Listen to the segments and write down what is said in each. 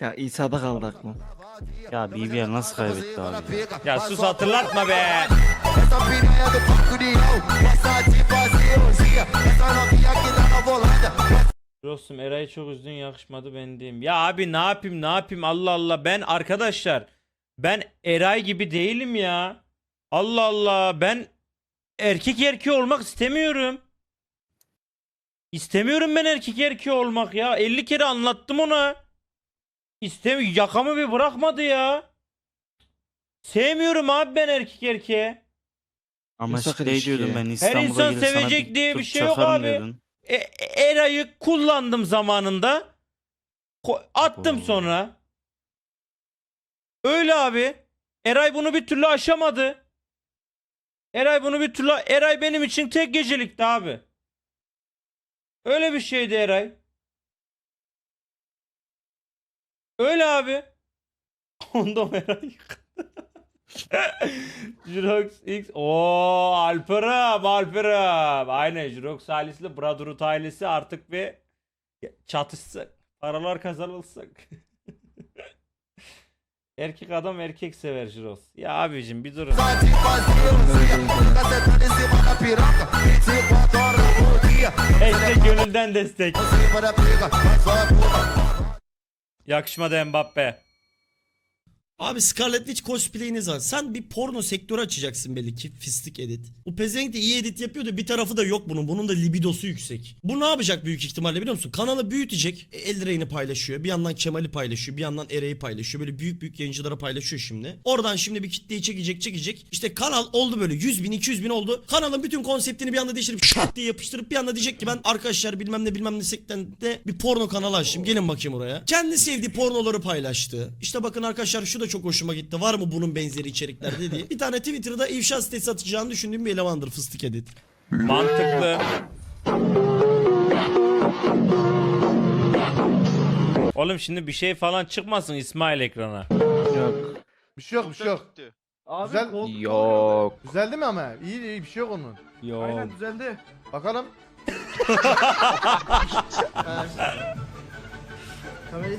Ya İsa'da kaldı aklım. Ya BBL nasıl kaybetti abi? Ya sus hatırlatma be. Dostum Eray'ı çok üzdün yakışmadı ben diyeyim. Ya abi ne yapayım ne yapayım Allah Allah. Ben arkadaşlar ben Eray gibi değilim ya. Allah Allah ben erkek erkeği olmak istemiyorum. İstemiyorum ben erkek erkeği olmak ya. 50 kere anlattım ona. İstemiyor. Yakamı bir bırakmadı ya. Sevmiyorum abi ben erkek erkeğe. Ama Yasak şey ilişki diyordum ben Her İstanbul'a insan gelir sana sevecek diye bir şey yok çakarım abi. diyordun. E- Eray'ı kullandım zamanında. Ko- attım Oo. sonra. Öyle abi. Eray bunu bir türlü aşamadı. Eray bunu bir türlü Eray benim için tek gecelikti abi. Öyle bir şeydi Eray. Öyle abi. Onda o Eray. Jirox X. Oo Alper'im Alper'im. Aynen Jirox ailesiyle Bradurut ailesi artık bir çatışsak. Paralar kazanılsak. erkek adam erkek sever Jirox. Ya abicim bir durun. O. Destek gönülden destek. Yakışmadı Mbappe. Abi Scarlet Witch cosplay'iniz var. Sen bir porno sektörü açacaksın belli ki. Fistik edit. O pezevenk de iyi edit yapıyor da bir tarafı da yok bunun. Bunun da libidosu yüksek. Bu ne yapacak büyük ihtimalle biliyor musun? Kanalı büyütecek. E, Eldrain'i paylaşıyor. Bir yandan Kemal'i paylaşıyor. Bir yandan Ere'yi paylaşıyor. Böyle büyük büyük yayıncılara paylaşıyor şimdi. Oradan şimdi bir kitleyi çekecek çekecek. İşte kanal oldu böyle 100 bin 200 bin oldu. Kanalın bütün konseptini bir anda değiştirip şak diye yapıştırıp bir anda diyecek ki ben arkadaşlar bilmem ne bilmem ne sekten de bir porno kanalı açtım. Gelin bakayım oraya. Kendi sevdiği pornoları paylaştı. İşte bakın arkadaşlar şu da çok hoşuma gitti. Var mı bunun benzeri içerikler dedi. Bir tane Twitter'da ifşa sitesi atacağını düşündüğüm bir elemandır fıstık edit. Mantıklı. Oğlum şimdi bir şey falan çıkmasın İsmail ekrana. Yok. Bir şey yok bir şey yok. Abi Güzel- koltuk Yok. Güzel değil mi ama? İyi iyi bir şey yok onun. Aynen düzeldi. Bakalım. Kamerayı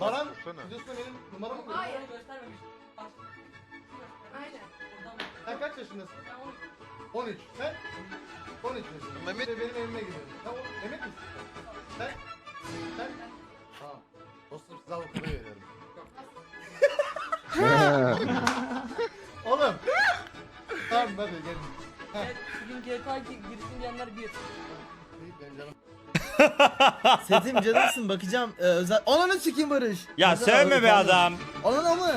Baran videosunda benim numaramı mı Hayır göstermemiş. Aynen. Sen kaç yaşındasın? 13. Sen? 13 yaşındasın. Mehmet. benim evime gidiyorsun. Sen o- Mehmet misin? Sen? Sen? Tamam. Dostum size avukatı veriyorum. Oğlum. tamam hadi gel. Evet, bugün GTA girsin diyenler bir. Benim canım. Setim canımsın bakacağım. Ee, özel... Ananı sikeyim Barış. Ya Güzel, sövme be adam. Ananı mı?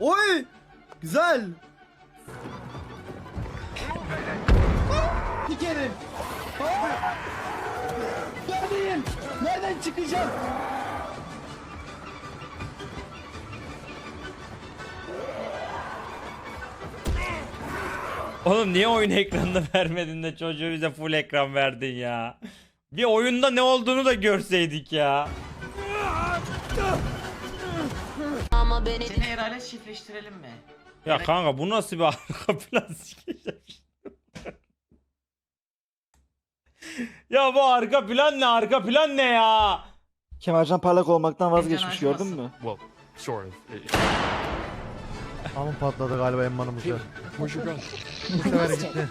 Oy! Güzel. Sikerim. Neredeyim? Nereden çıkacağım? Oğlum niye oyun ekranını vermedin de çocuğu bize full ekran verdin ya? Bir oyunda ne olduğunu da görseydik ya. Seni herhalde çiftleştirelim mi? Ya kanka bu nasıl bir arka plan sikeceğim. Ya bu arka plan ne arka plan ne ya? Kemalcan parlak olmaktan vazgeçmiş gördün mü? Amın patladı galiba Emman'ın bu sefer. Bu sefer gitti.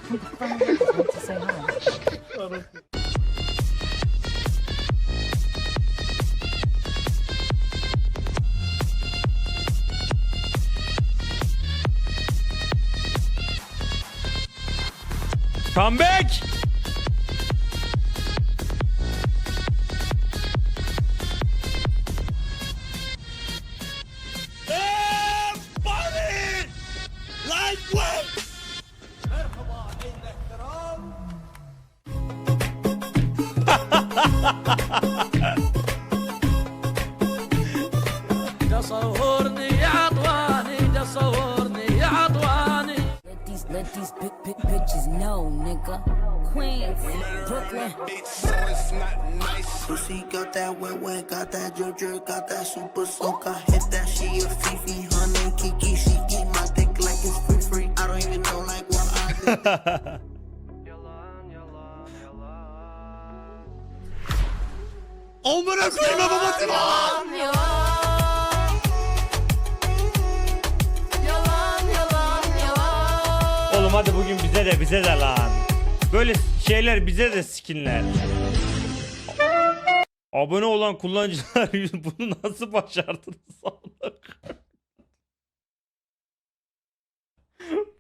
Come back! Let these, let these big, big bitches know, nigga. Queens, Brooklyn. Pussy got that wet wet, got that drip drip, got that super soak. I hit that she a Fifi, honey Kiki. She eat my dick like it's free free. I don't even know like what I did. Amına koyayım babam Oğlum hadi bugün bize de bize de lan. Böyle şeyler bize de skinler. Abone olan kullanıcılar bunu nasıl başardınız?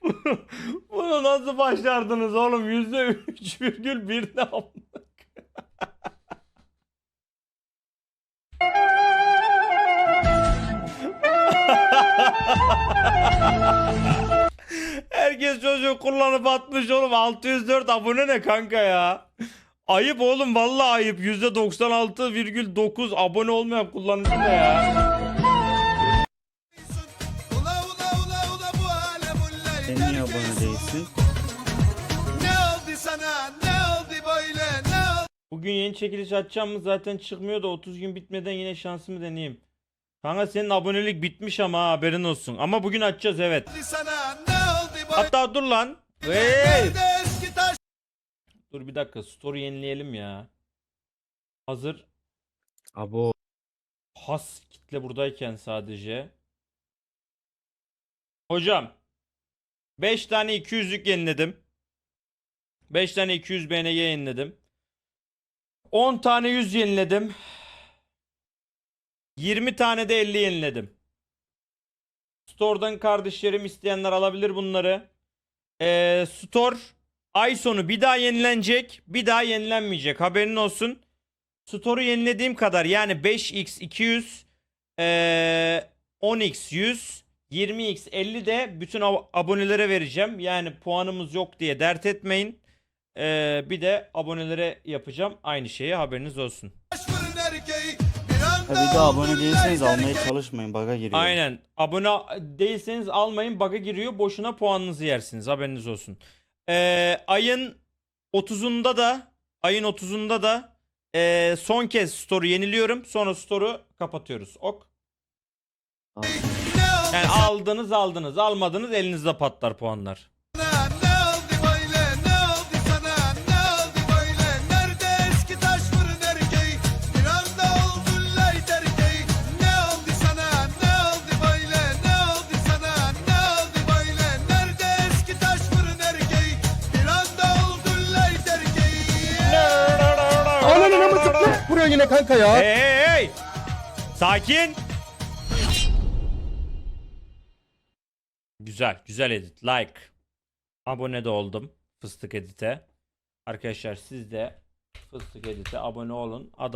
bunu, bunu nasıl başardınız oğlum? Yüzde üç virgül bir ne yaptık? Herkes çocuğu kullanıp atmış oğlum. 604 abone ne kanka ya? Ayıp oğlum vallahi ayıp. %96,9 abone olmayan kullanıcı ne ya? Ula ula ula ula bu alem ullay. Sen niye abone değilsin? Ne oldu sana? Ne oldu böyle? Ne oldu Bugün yeni çekiliş açacağım mı zaten çıkmıyor da 30 gün bitmeden yine şansımı deneyeyim. Kanka senin abonelik bitmiş ama ha, haberin olsun. Ama bugün açacağız evet. sana? Ne oldu böyle? Hatta dur lan. Hey! Dur bir dakika story yenileyelim ya. Hazır Abo. has kitle buradayken sadece. Hocam 5 tane 200'lük yeniledim. 5 tane 200 BNG yeniledim. 10 tane 100 yeniledim. 20 tane de 50 yeniledim. Store'dan kardeşlerim isteyenler alabilir bunları. Ee, Store ay sonu bir daha yenilenecek. Bir daha yenilenmeyecek. Haberin olsun. Store'u yenilediğim kadar yani 5x 200 ee, 10x 100 20x 50 de bütün ab- abonelere vereceğim. Yani puanımız yok diye dert etmeyin. Ee, bir de abonelere yapacağım. Aynı şeyi haberiniz olsun. Ha bir de abone değilseniz almaya çalışmayın. Baga giriyor. Aynen. Abone değilseniz almayın. Bug'a giriyor. Boşuna puanınızı yersiniz. Haberiniz olsun. Ee, ayın 30'unda da ayın 30'unda da ee, son kez story yeniliyorum. Sonra store'u kapatıyoruz. Ok. Yani aldınız aldınız. Almadınız elinizde patlar puanlar. Yine kanka ya. Hey hey hey! Sakin. Güzel, güzel edit. Like. Abone de oldum Fıstık Edit'e. Arkadaşlar siz de Fıstık Edit'e abone olun. Adam